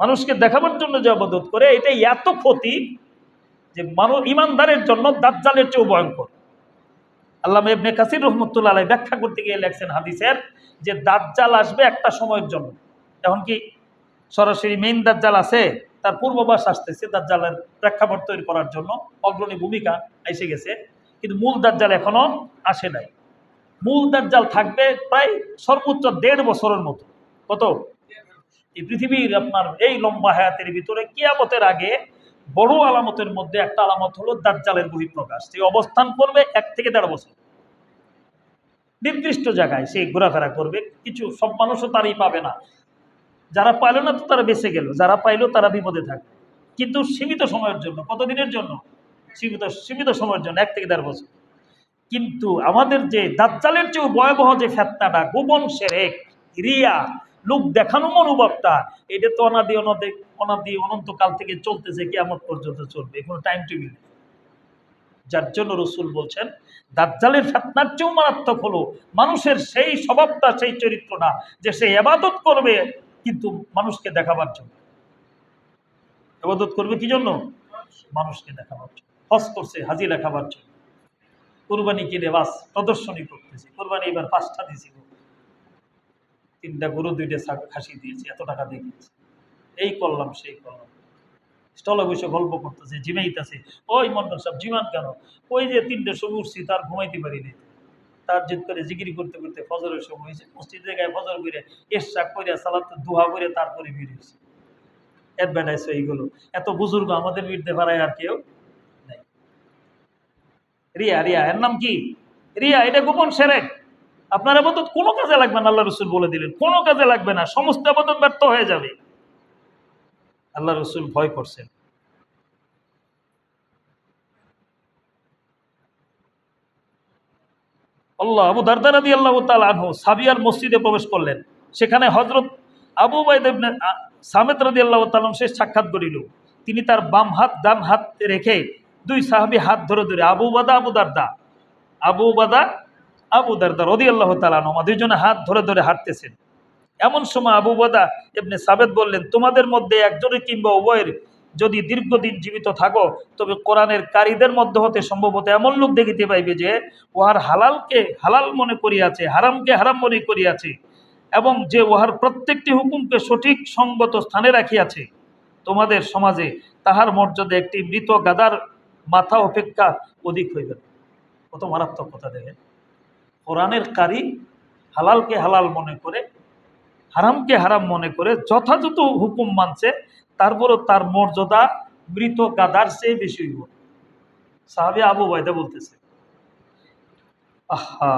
মানুষকে দেখাবার জন্য যে আবাদত করে এটা এত ক্ষতি যে মানুষ ইমানদারের জন্য দাজ্জালের চেয়েও ভয়ঙ্কর। আল্লাহ ইবনে কাসির রহমতুল্লাহ আলাই ব্যাখ্যা করতে গিয়ে লেখছেন হাদিসের যে দাজ্জাল আসবে একটা সময়ের জন্য। এখন কি সরাসরি মেইন দাজ্জাল আছে? তার পূর্ববাস আসতেছে দাজ্জালের প্রেক্ষাপট তৈরি করার জন্য। অগ্রণী ভূমিকা এসে গেছে। কিন্তু মূল দাজ্জাল এখনও আসে নাই। মূল দাজ্জাল থাকবে প্রায় সর্বোচ্চ দেড় বছরের মতো। কত? এই পৃথিবীর আপনার এই লম্বা হায়াতের ভিতরে কিয়ামতের আগে বড় আলামতের মধ্যে একটা আলামত হলো দাজ্জালের বহিঃপ্রকাশ। সে অবস্থান করবে এক থেকে দেড় বছর। নির্দিষ্ট জায়গায় সে ঘোরাফেরা করবে, কিছু সব মানুষও তারই পাবে না। যারা পাইল না তো তারা বেঁচে গেল, যারা পাইলো তারা বিপদে থাকবে। কিন্তু সীমিত সময়ের জন্য, কতদিনের জন্য? সীমিত সীমিত সময়ের জন্য, এক থেকে দেড় বছর। কিন্তু আমাদের যে দাজ্জালের চেয়েও ভয়াবহ যে ফেতনাটা, গোপন সেরেক, রিয়া লোক দেখানো মনোভাবটা, এটা তো অনাদি অনাদি অনাদি অনন্তকাল থেকে চলতেছে কেমন পর্যন্ত চলবে, কোনো টাইম টেবিল নেই। যার জন্য রসুল বলছেন, দাজ্জালের ফেতনার চেয়েও মারাত্মক হলো, মানুষের সেই স্বভাবটা, সেই চরিত্রটা যে সে এবাদত করবে, কিন্তু মানুষকে দেখাবার জন্য। এবাদত করবে কি জন্য? মানুষকে দেখাবার জন্য, হজ করছে হাজি লেখাবার জন্য। কোরবানি কিনে বাস, প্রদর্শনী করতেছি, কোরবানি এবার পাঁচটা দিয়েছি গো। তিনটা গরু, দুইটা খাসি দিয়েছি, এত টাকা দিয়ে কিনেছি। এই করলাম, সেই করলাম। স্টলে বসে গল্প করতেছে জিমাইতেছে ওই মন্ডল সব জিমান কেন? ওই যে তিনটে সময় উঠছি, তার ঘুমাইতে পারিনি তার জিদ করে জিগিরি করতে করতে ফজরের সময় হয়েছে। মসজিদ জায়গায় ফজর করে এরশাক করে সালাত, দুহা করে তারপরে বেরিয়েছে অ্যাডভার্টাইজ এইগুলো এত বুজুর্গ আমাদের বিরুদ্ধে পাড়ায় আর কেউ নেই। রিয়া রিয়া, এর নাম কি? রিয়া, এটা গোপন সেরেক। আপনার আবাদত কোনো কাজে লাগবে না, আল্লাহ রসুল বলে দিলেন। কোনো কাজে লাগবে না, সমস্ত আবাদত ব্যর্থ হয়ে যাবে। আল্লাহ রসুল ভয় করছেন। আল্লাহ, আবু দারদারাদি আল্লাহ তাল আনহু সাবিয়ার মসজিদে প্রবেশ করলেন। সেখানে হজরত আবু বাইদ ইবনে সামেদ রাদি আল্লাহ তালাম সে সাক্ষাৎ করিল। তিনি তার বাম হাত, ডান হাত রেখে দুই সাহাবি হাত ধরে ধরে, আবু বাদা আবু দারদা। আবু বাদা আবু দারদা রদি আল্লাহ তালানমা দুইজনে হাত ধরে ধরে হাঁটতেছেন। এমন সময় আবু বাদা এমনি সাবেদ বললেন, তোমাদের মধ্যে একজনের কিংবা উভয়ের যদি দীর্ঘদিন জীবিত থাকো, তবে কোরআনের কারীদের মধ্যে হতে সম্ভবত এমন লোক দেখিতে পাইবে যে, উহার হালালকে হালাল মনে করিয়াছে, হারামকে হারাম মনে করিয়াছে, এবং যে উহার প্রত্যেকটি হুকুমকে সঠিক সঙ্গত স্থানে রাখিয়াছে। তোমাদের সমাজে তাহার মর্যাদা একটি মৃত গাদার মাথা অপেক্ষা অধিক হইবে। কত মারাত্মক কথা দেখেন। কোরআনের কারি হালালকে হালাল মনে করে, হারামকে হারাম মনে করে, যথাযথ হুকুম মানছে, তারপরও তার মর্যাদা মৃত গাদার চেয়ে বেশি হইব। সাহাবি আবু বাইদা বলতেছে, আহা!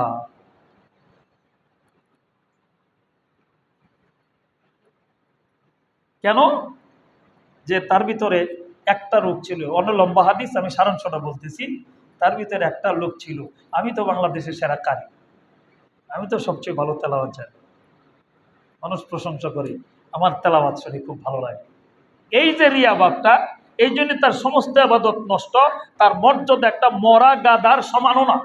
কেন? যে তার ভিতরে একটা রোগ ছিল অন্য লম্বা হাদিস আমি সারাংশটা বলতেছি। তার ভিতরে একটা লোক ছিল। আমি তো বাংলাদেশের সেরা কারি আমি তো সবচেয়ে ভালো তেলাওয়াত জানি। মানুষ প্রশংসা করে। আমার তেলাওয়াত শুনে খুব ভালো লাগে। এই যে রিয়া বাপটা, এই জন্য তার সমস্ত আবাদত নষ্ট, তার মর্যাদা একটা মরা গাদার সমানও না।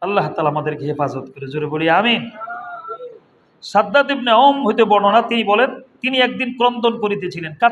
আল্লাহ তালা আমাদেরকে হেফাজত করে। জোরে বলি, আমিন। সাদ্দাদ ইবনে ওম হইতে বর্ণনা তিনি বলেন, তিনি একদিন ক্রন্দন করিতেছিলেন।